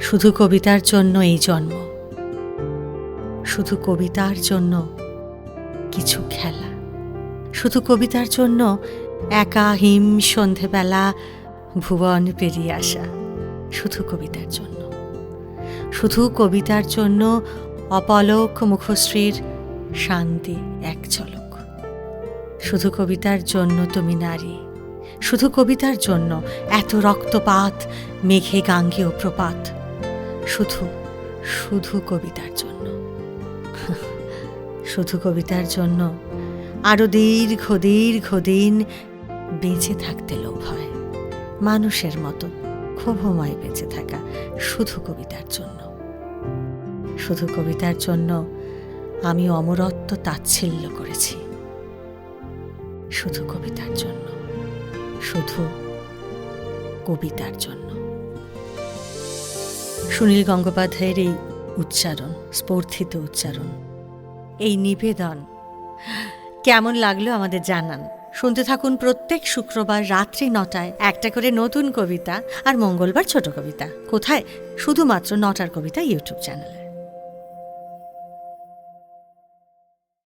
শুধু কবিতার জন্য এই জন্ম। শুধু কবিতার জন্য কিছু খেলা। শুধু কবিতার জন্য একা হিম সন্ধেবেলা ভুবন পেরিয়ে আসা। শুধু কবিতার জন্য। শুধু কবিতার জন্য অপলক মুখশ্রীর শান্তি এক ঝলক। শুধু কবিতার জন্য তুমি নারী। শুধু কবিতার জন্য এত রক্তপাত, মেঘে গাঙ্গেয় প্রপাত। শুধু শুধু কবিতার জন্য। শুধু কবিতার জন্য আরও দীর্ঘ দীর্ঘ দিন বেঁচে থাকতে লোভ হয়। মানুষের মতো ক্ষোভময় বেঁচে থাকা শুধু কবিতার জন্য। শুধু কবিতার জন্য আমি অমরত্ব তাচ্ছিল্য করেছি। শুধু কবিতার জন্য, শুধু কবিতার জন্য। সুনীল গঙ্গোপাধ্যায়ের এই উচ্চারণ স্পর্ধিত উচ্চারণ, এই নিবেদন। কেমন লাগল আমাদের জানান? শুনতে থাকুন প্রত্যেক শুক্রবার রাত্রি নটায় একটা করে নতুন কবিতা আর মঙ্গলবার ছোট কবিতা। কোথায়? শুধুমাত্র নটার কবিতা ইউটিউব চ্যানেলে।